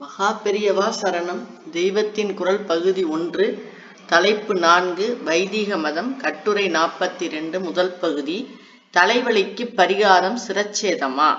மகா பெரியவா சரணம். தெய்வத்தின் குரல் பகுதி ஒன்று தலைப்பு நான்கு வைதீக மதம் கட்டுரை நாற்பத்தி ரெண்டு முதல் பகுதி தலைவலிக்கு பரிகாரம் சிரச்சேதமா?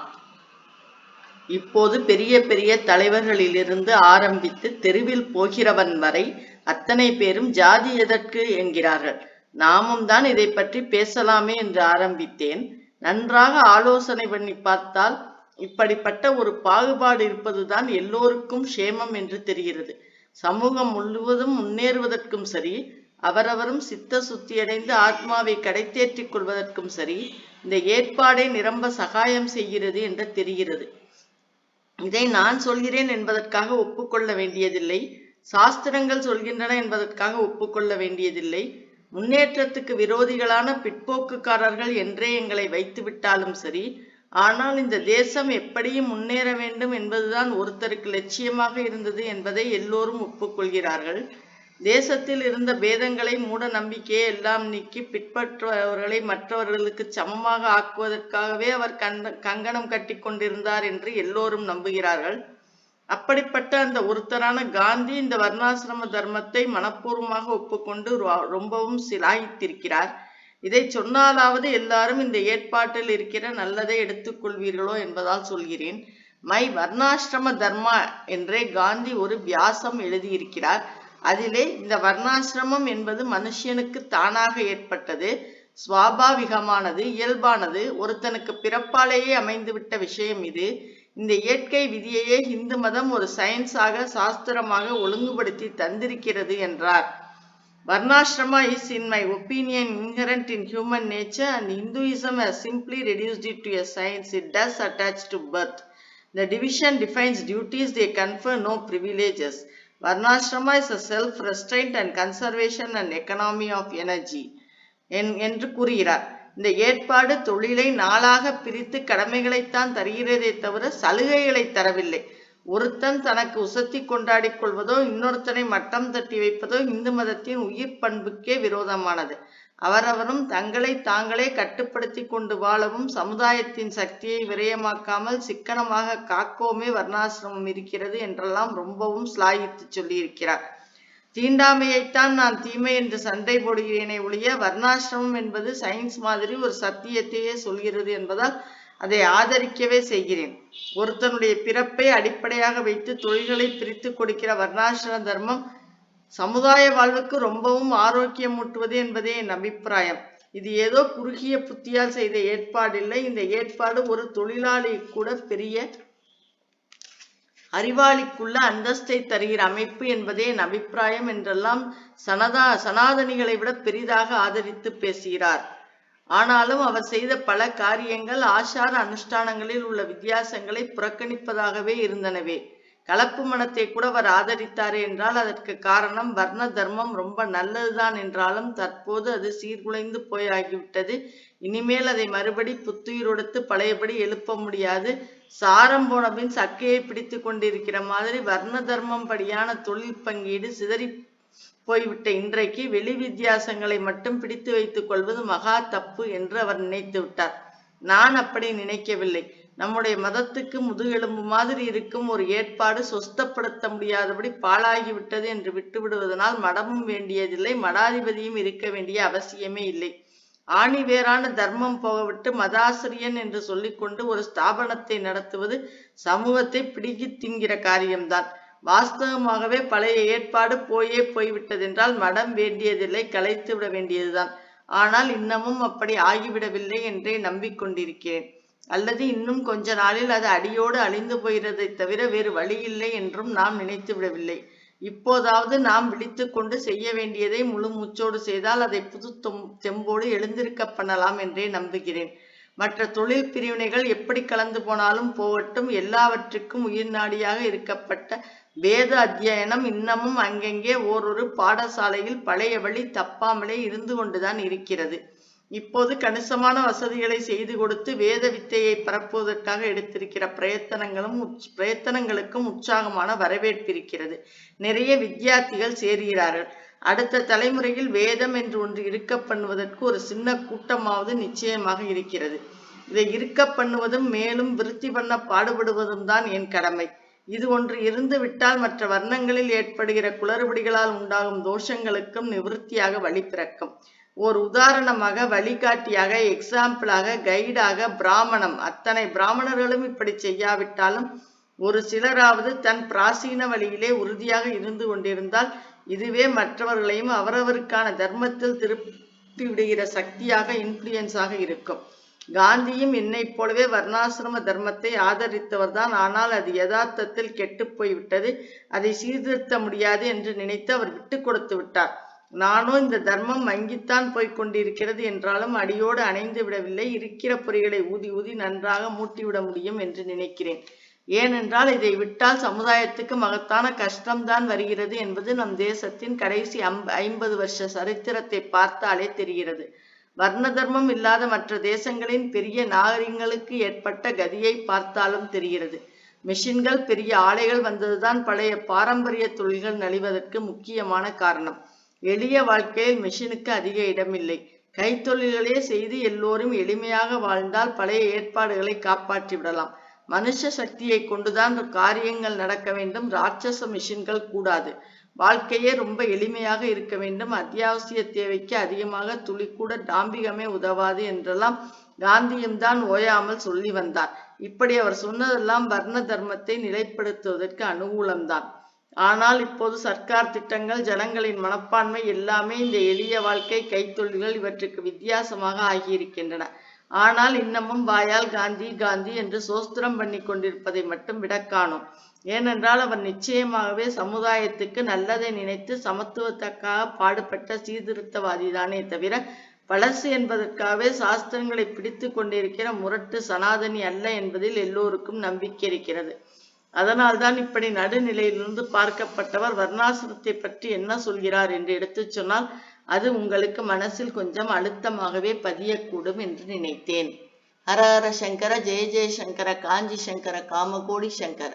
இப்போது பெரிய பெரிய தலைவர்களிலிருந்து ஆரம்பித்து தெருவில் போகிறவன் வரை அத்தனை பேரும் ஜாதி எதற்கு என்கிறார்கள். நாமும் தான் இதை பற்றி பேசலாமே என்று ஆரம்பித்தேன். நன்றாக ஆலோசனை பண்ணி பார்த்தால் இப்படிப்பட்ட ஒரு பாகுபாடு இருப்பதுதான் எல்லோருக்கும் க்ஷேமம் என்று தெரிகிறது. சமூகம் முழுவதும் முன்னேறுவதற்கும் சரி அவரவரும் சித்த சுத்தியடைந்து ஆத்மாவை கடைத்தேற்றிக் கொள்வதற்கும் சரி இந்த ஏற்பாடே நிரம்ப சகாயம் செய்கிறது என்று தெரிகிறது. இதை நான் சொல்கிறேன் என்பதற்காக ஒப்புக்கொள்ள வேண்டியதில்லை. சாஸ்திரங்கள் சொல்கின்றன என்பதற்காக ஒப்புக்கொள்ள வேண்டியதில்லை. முன்னேற்றத்துக்கு விரோதிகளான பிற்போக்குக்காரர்கள் என்றே எங்களை வைத்து விட்டாலும் சரி ஆனால் இந்த தேசம் எப்படியும் முன்னேற வேண்டும் என்பதுதான் ஒருத்தருக்கு லட்சியமாக இருந்தது என்பதை எல்லோரும் ஒப்புக்கொள்கிறார்கள். தேசத்தில் இருந்த பேதங்களை மூட நம்பிக்கையை எல்லாம் நீக்கி பின்பற்றுபவர்களை மற்றவர்களுக்கு சமமாக ஆக்குவதற்காகவே அவர் கங்கணம் கட்டி கொண்டிருந்தார் என்று எல்லோரும் நம்புகிறார்கள். அப்படிப்பட்ட அந்த ஒருத்தரான காந்தி இந்த வர்ணாசிரம தர்மத்தை மனப்பூர்வமாக ஒப்புக்கொண்டு ரொம்பவும் சிலாகித்திருக்கிறார் இதை சொன்னாலாவது எல்லாரும் இந்த ஏற்பாட்டில் இருக்கிற நல்லதை எடுத்துக்கொள்வீர்களோ என்பதால் சொல்கிறேன். மை வர்ணாசிரம தர்மா என்றே காந்தி ஒரு வியாசம் எழுதியிருக்கிறார். அதிலே இந்த வர்ணாசிரமம் என்பது மனுஷனுக்கு தானாக ஏற்பட்டது சுவாபாவிகமானது இயல்பானது ஒருத்தனுக்கு பிறப்பாலேயே அமைந்துவிட்ட விஷயம் இது. இந்த இயற்கை விதியையே இந்து மதம் ஒரு சயின்ஸாக சாஸ்திரமாக ஒழுங்குபடுத்தி தந்திருக்கிறது என்றார். Varnashrama is, in my opinion, inherent in human nature and Hinduism has simply reduced it to a science. It does attach to birth. The division defines duties, they confer no privileges. Varnashrama is a self-restraint and conservation and economy of energy. என்று கூறுகிறார் இந்த ஏற்பாடு தொழிலை நாளாக பிரித்து கடமைகளைத்தான் தருகிறதே தவிர சலுகைகளை தரவில்லை ஒருத்தன் தனக்கு உசத்தி கொண்டாடி கொள்வதோ இன்னொருத்தனை மட்டம் தட்டி வைப்பதோ இந்து மதத்தின் உயிர் பண்புக்கே விரோதமானது. அவரவரும் தங்களை தாங்களே கட்டுப்படுத்தி கொண்டு வாழவும் சமுதாயத்தின் சக்தியை விரயமாக்காமல் சிக்கனமாக காக்கோமே வர்ணாசிரமம் இருக்கிறது என்றெல்லாம் ரொம்பவும் ஸ்லாகித்து சொல்லியிருக்கிறார். தீண்டாமையைத்தான் நான் தீமை என்று சண்டை போடுகிறேனே ஒழிய வர்ணாசிரமம் என்பது சயின்ஸ் மாதிரி ஒரு சத்தியத்தையே சொல்கிறது என்பதால் அதை ஆதரிக்கவே செய்கிறேன். ஒருத்தனுடைய பிறப்பை அடிப்படையாக வைத்து தொழில்களை பிரித்து கொடுக்கிற வர்ணாசிரம தர்மம் சமுதாய வாழ்வுக்கு ரொம்பவும் ஆரோக்கியம் ஊட்டுவது என்பதே என் அபிப்பிராயம். இது ஏதோ குறுகிய புத்தியால் செய்த ஏற்பாடு இல்லை. இந்த ஏற்பாடு ஒரு தொழிலாளி கூட பெரிய அறிவாளிக்குள்ள அந்தஸ்தை தருகிற அமைப்பு என்பதே என் அபிப்பிராயம் என்றெல்லாம் சனதா சனாதனிகளை விட பெரிதாக ஆதரித்து பேசுகிறார். ஆனாலும் அவர் செய்த பல காரியங்கள் ஆசார அனுஷ்டானங்களில் உள்ள வித்தியாசங்களை புறக்கணிப்பதாகவே இருந்தனவே. கலப்பு மனத்தை கூட அவர் ஆதரித்தாரே என்றால் அதற்கு காரணம் வர்ண தர்மம் ரொம்ப நல்லதுதான் என்றாலும் தற்போது அது சீர்குலைந்து போய் ஆகிவிட்டது இனிமேல் அதை மறுபடி புத்துயிரொடுத்து பழையபடி எழுப்ப முடியாது. சாரம் போன பின் சக்கையை பிடித்து கொண்டிருக்கிற மாதிரி வர்ண தர்மம் படியான தொழில் பங்கீடு சிதறி போய்விட்ட இன்றைக்கு வெளி வித்தியாசங்களை மட்டும் பிடித்து வைத்துக் கொள்வது மகா தப்பு என்று அவர் நினைத்து விட்டார். நான் அப்படி நினைக்கவில்லை. நம்முடைய மதத்துக்கு முதுகெலும்பு மாதிரி இருக்கும் ஒரு ஏற்பாடு சொஸ்தப்படுத்த முடியாதபடி பாழாகிவிட்டது என்று விட்டுவிடுவதனால் மடமும் வேண்டியதில்லை மடாதிபதியும் இருக்க வேண்டிய அவசியமே இல்லை. ஆணி வேறான தர்மம் போகவிட்டு மதாசிரியன் என்று சொல்லிக்கொண்டு ஒரு ஸ்தாபனத்தை நடத்துவது சமூகத்தை பிடிக்கி தின்கிற காரியம்தான். வாஸ்தவமாகவே பழைய ஏற்பாடு போயே போய்விட்டதென்றால் மடம் வேண்டியதில்லை கலைத்து விட வேண்டியதுதான். ஆனால் இன்னமும் அப்படி ஆகிவிடவில்லை என்றே நம்பிக்கொண்டிருக்கிறேன். அல்லது இன்னும் கொஞ்ச நாளில் அது அடியோடு அழிந்து போகிறதை தவிர வேறு வழி இல்லை என்றும் நாம் நினைத்து விடவில்லை. இப்போதாவது நாம் விழித்து கொண்டு செய்ய வேண்டியதை முழு மூச்சோடு செய்தால் அதை புது தெம்போடு எழுந்திருக்க பண்ணலாம் என்றே நம்புகிறேன். மற்ற தொழில் பிரிவினைகள் எப்படி கலந்து போனாலும் போகட்டும் எல்லாவற்றுக்கும் உயிர்நாடியாக இருக்கப்பட்ட வேத அத்தியனம் இன்னமும் அங்கங்கே ஓரொரு பாடசாலையில் பழைய வழி தப்பாமலே இருந்து கொண்டுதான் இருக்கிறது. இப்போது கணிசமான வசதிகளை செய்து கொடுத்து வேத வித்தையை பரப்புவதற்காக எடுத்திருக்கிற பிரயத்தனங்களும் பிரயத்தனங்களுக்கும் உற்சாகமான வரவேற்பிருக்கிறது. நிறைய வித்தியார்த்திகள் சேர்கிறார்கள். அடுத்த தலைமுறையில் வேதம் என்று ஒன்று இருக்க பண்ணுவதற்கு ஒரு சின்ன கூட்டமாவது நிச்சயமாக இருக்கிறது. இதை இருக்க பண்ணுவதும் மேலும் விருத்தி பண்ண பாடுபடுவதும் தான் என் கடமை. இது ஒன்று இருந்து விட்டால் மற்ற வர்ணங்களில் ஏற்படுகிற குளறுபடிகளால் உண்டாகும் தோஷங்களுக்கும் நிவிருத்தியாக வழி பிறக்கும். ஒரு உதாரணமாக வழிகாட்டியாக எக்ஸாம்பிளாக கைடாக பிராமணம். அத்தனை பிராமணர்களும் இப்படி செய்யாவிட்டாலும் ஒரு சிலராவது தன் பிராசீன வழியிலே உறுதியாக இருந்து கொண்டிருந்தால் இதுவே மற்றவர்களையும் அவரவருக்கான தர்மத்தில் திருப்தி விடுகிற சக்தியாக இன்ஃப்ளூயன்ஸாக இருக்கும். காந்தியும் என்னை போலவே வர்ணாசிரம தர்மத்தை ஆதரித்தவர்தான். ஆனால் அது யதார்த்தத்தில் கெட்டு போய்விட்டது. அதை சீர்திருத்த முடியாது என்று நினைத்து அவர் விட்டு கொடுத்து விட்டார். நானும் இந்த தர்மம் மங்கித்தான் போய்க் கொண்டிருக்கிறது என்றாலும் அடியோடு அணைந்து விடவில்லை. இருக்கிற பொறிகளை ஊதி ஊதி நன்றாக மூட்டிவிட முடியும் என்று நினைக்கிறேன். ஏனென்றால் இதை விட்டால் சமுதாயத்துக்கு மகத்தான கஷ்டம்தான் வருகிறது என்பது நம் தேசத்தின் கடைசி அம்ப ஐம்பது வருஷ சரித்திரத்தை பார்த்தாலே தெரிகிறது. வர்ண தர்மம் இல்லாத மற்ற தேசங்களின் பெரிய நாகரிகங்களுக்கு ஏற்பட்ட கதியை பார்த்தாலும் தெரிகிறது. மிஷின்கள் பெரிய ஆலைகள் வந்ததுதான் பழைய பாரம்பரிய தொழில்கள் நலிவதற்கு முக்கியமான காரணம். எளிய வாழ்க்கையில் மிஷினுக்கு அதிக இடமில்லை. கைத்தொழில்களே செய்து எல்லோரும் எளிமையாக வாழ்ந்தால் பழைய ஏற்பாடுகளை காப்பாற்றி விடலாம் மனுஷ சக்தியை கொண்டுதான் காரியங்கள் நடக்க வேண்டும். ராட்சச மிஷின்கள் கூடாது. வாழ்க்கையே ரொம்ப எளிமையாக இருக்க வேண்டும். அத்தியாவசிய தேவைக்கு அதிகமாக துளி கூட டாம்பிகமே உதவாது என்றெல்லாம் காந்தியும் தான் ஓயாமல் சொல்லி வந்தார். இப்படி அவர் சொன்னதெல்லாம் வர்ண தர்மத்தை நிலைப்படுத்துவதற்கு அனுகூலம்தான். ஆனால் இப்போது சர்க்கார் திட்டங்கள் ஜனங்களின் மனப்பான்மை எல்லாமே இந்த எளிய வாழ்க்கை கைத்தொழில்கள் இவற்றுக்கு வித்தியாசமாக ஆகியிருக்கின்றன. ஆனால் இன்னமும் வாயால் காந்தி காந்தி என்று சோஸ்திரம் பண்ணி கொண்டிருப்பதை மட்டும் விடக்கானோம் ஏனென்றால் அவர் நிச்சயமாகவே சமுதாயத்துக்கு நல்லதை நினைத்து சமத்துவத்துக்காக பாடுபட்ட சீர்திருத்தவாதிதானே தவிர பழசு என்பதற்காகவே சாஸ்திரங்களை பிடித்து கொண்டிருக்கிற முரட்டு சனாதனி அல்ல என்பதில் எல்லோருக்கும் நம்பிக்கை இருக்கிறது. அதனால்தான் இப்படி நடுநிலையிலிருந்து பார்க்கப்பட்டவர் வர்ணாசிரத்தை பற்றி என்ன சொல்கிறார் என்று எடுத்துச் சொன்னால் அது உங்களுக்கு மனசில் கொஞ்சம் அழுத்தமாகவே பதியக்கூடும் என்று நினைத்தேன். ஹரஹர சங்கர ஜெய ஜெய சங்கர காஞ்சி சங்கர காமகோடி சங்கர.